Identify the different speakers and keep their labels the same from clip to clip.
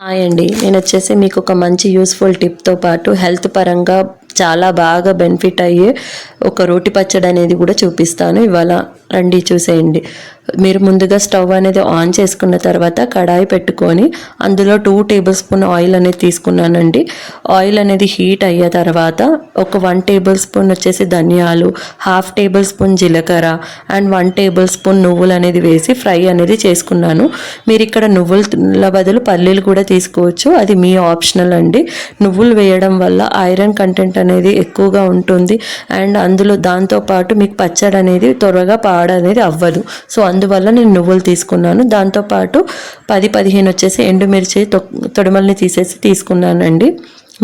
Speaker 1: Hi అండి. నేను వచ్చేసి మీకు ఒక మంచి యూస్ఫుల్ టిప్తో పాటు హెల్త్ పరంగా చాలా బాగా బెనిఫిట్ అయ్యే ఒక రోటి పచ్చడి అనేది కూడా చూపిస్తాను. ఇవాళ రండి చూసేయండి. మీరు ముందుగా స్టవ్ అనేది ఆన్ చేసుకున్న తర్వాత కడాయి పెట్టుకొని అందులో టూ టేబుల్ స్పూన్ ఆయిల్ అనేది తీసుకున్నానండి. ఆయిల్ అనేది హీట్ అయ్యే తర్వాత ఒక వన్ టేబుల్ స్పూన్ వచ్చేసి ధనియాలు హాఫ్ టేబుల్ స్పూన్ జీలకర్ర అండ్ వన్ టేబుల్ స్పూన్ నువ్వులు అనేది వేసి ఫ్రై అనేది చేసుకున్నాను. మీరు ఇక్కడ నువ్వుల బదులు పల్లీలు కూడా తీసుకోవచ్చు. అది మీ ఆప్షనల్ అండి. నువ్వులు వేయడం వల్ల ఐరన్ కంటెంట్ అనేది ఎక్కువగా ఉంటుంది అండ్ అందులో దాంతోపాటు మీకు పచ్చడి అనేది త్వరగా పాడనేది అవ్వదు. సో అందువల్ల నేను నువ్వులు తీసుకున్నాను. దాంతోపాటు పది పదిహేను వచ్చేసి ఎండుమిర్చి తొ- తొడిమల్ని తీసేసి తీసుకున్నానండి.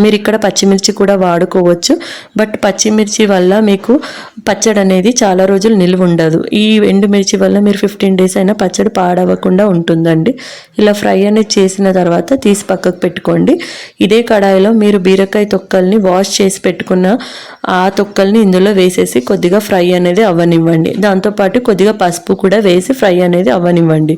Speaker 1: మీరు ఇక్కడ పచ్చిమిర్చి కూడా వాడుకోవచ్చు. బట్ పచ్చిమిర్చి వల్ల మీకు పచ్చడి అనేది చాలా రోజులు నిల్వ ఉండదు ఈ ఎండుమిర్చి వల్ల మీరు ఫిఫ్టీన్ డేస్ అయినా పచ్చడి పాడవకుండా ఉంటుందండి. ఇలా ఫ్రై అనేది చేసిన తర్వాత తీసి పక్కకు పెట్టుకోండి. ఇదే కడాయిలో మీరు బీరకాయ తొక్కల్ని వాష్ చేసి పెట్టుకున్న ఆ తొక్కల్ని ఇందులో వేసేసి కొద్దిగా ఫ్రై అనేది అవ్వనివ్వండి. దాంతోపాటు కొద్దిగా పసుపు కూడా వేసి ఫ్రై అనేది అవ్వనివ్వండి.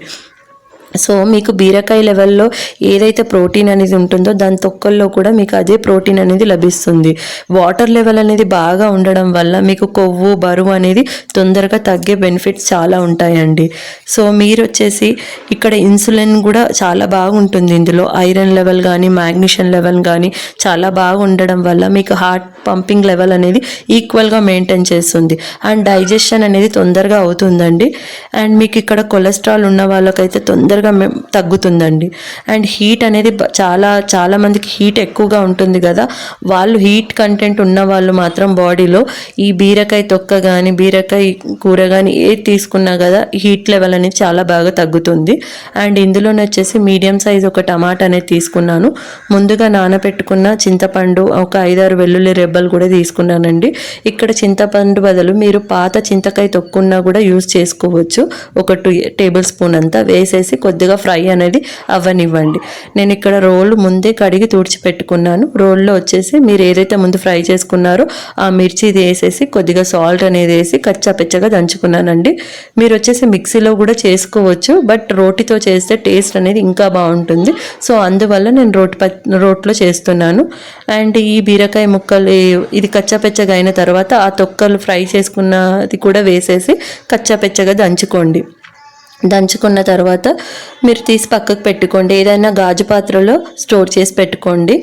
Speaker 1: సో మీకు బీరకాయ లెవెల్లో ఏదైతే ప్రోటీన్ అనేది ఉంటుందో దాని తొక్కల్లో కూడా మీకు అదే ప్రోటీన్ అనేది లభిస్తుంది. వాటర్ లెవెల్ అనేది బాగా ఉండడం వల్ల మీకు కొవ్వు బరువు అనేది తొందరగా తగ్గే బెనిఫిట్స్ చాలా ఉంటాయండి. సో మీరు వచ్చేసి ఇక్కడ ఇన్సులిన్ కూడా చాలా బాగుంటుంది ఇందులో. ఐరన్ లెవెల్ కానీ మ్యాగ్నీషియం లెవెల్ కానీ చాలా బాగా ఉండడం వల్ల మీకు హార్ట్ పంపింగ్ లెవెల్ అనేది ఈక్వల్గా మెయింటైన్ చేస్తుంది. అండ్ డైజెషన్ అనేది తొందరగా అవుతుందండి. అండ్ మీకు ఇక్కడ కొలెస్ట్రాల్ ఉన్న వాళ్ళకైతే తొందరగా మె- తగ్గుతుందండి. అండ్ హీట్ అనేది చాలా చాలా మందికి హీట్ ఎక్కువగా ఉంటుంది కదా. వాళ్ళు హీట్ కంటెంట్ ఉన్న వాళ్ళు మాత్రం బాడీలో ఈ బీరకాయ తొక్క కానీ బీరకాయ కూర కానీ ఏది తీసుకున్నా కదా హీట్ లెవెల్ అనేది చాలా బాగా తగ్గుతుంది. అండ్ ఇందులోనే వచ్చేసి మీడియం సైజ్ ఒక టమాటా అనేది తీసుకున్నాను. ముందుగా నానబెట్టుకున్న చింతపండు ఒక ఐదారు వెల్లుల్లి రెబ్బలు కూడా తీసుకున్నానండి. ఇక్కడ చింతపండు బదులు మీరు పాత చింతకాయ తొక్కున్నా కూడా యూస్ చేసుకోవచ్చు. ఒక టూ టేబుల్ స్పూన్ అంతా వేసేసి కొద్దిగా ఫ్రై అనేది అవ్వనివ్వండి. నేను ఇక్కడ రోల్ ముందే కడిగి తుడిచి పెట్టుకున్నాను. రోల్లో వచ్చేసి మీరు ఏదైతే ముందు ఫ్రై చేసుకున్నారో ఆ మిర్చి ఇది వేసేసి కొద్దిగా సాల్ట్ అనేది వేసి కచ్చాపెచ్చగా దంచుకున్నానండి. మీరు వచ్చేసి మిక్సీలో కూడా చేసుకోవచ్చు బట్ రోటితో చేస్తే టేస్ట్ అనేది ఇంకా బాగుంటుంది. సో అందువల్ల నేను రోటి ప రోట్లో చేస్తున్నాను. అండ్ ఈ బీరకాయ ముక్కలు ఇది కచ్చాపెచ్చగా అయిన తర్వాత ఆ తొక్కలు ఫ్రై చేసుకున్నది కూడా వేసేసి కచ్చాపెచ్చగా దంచుకోండి. దంచుకున్న తర్వాత మీరు తీసి పక్కకు పెట్టుకోండి. ఏదైనా గాజు పాత్రలో స్టోర్ చేసి పెట్టుకోండి.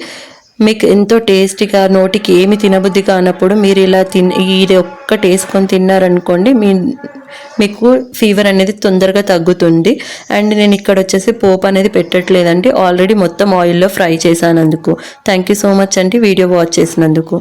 Speaker 1: మీకు ఎంతో టేస్టీగా నోటికి ఏమి తినబుద్ధి కానప్పుడు మీరు ఇలా తిన్ ఇది ఒక్కటి వేసుకొని తిన్నారనుకోండి మీ మీకు ఫీవర్ అనేది తొందరగా తగ్గుతుంది. అండ్ నేను ఇక్కడ వచ్చేసి పోప్ అనేది పెట్టట్లేదండి. ఆల్రెడీ మొత్తం ఆయిల్లో ఫ్రై చేశానందుకు. థ్యాంక్ యూ సో మచ్ అండి వీడియో వాచ్ చేసినందుకు.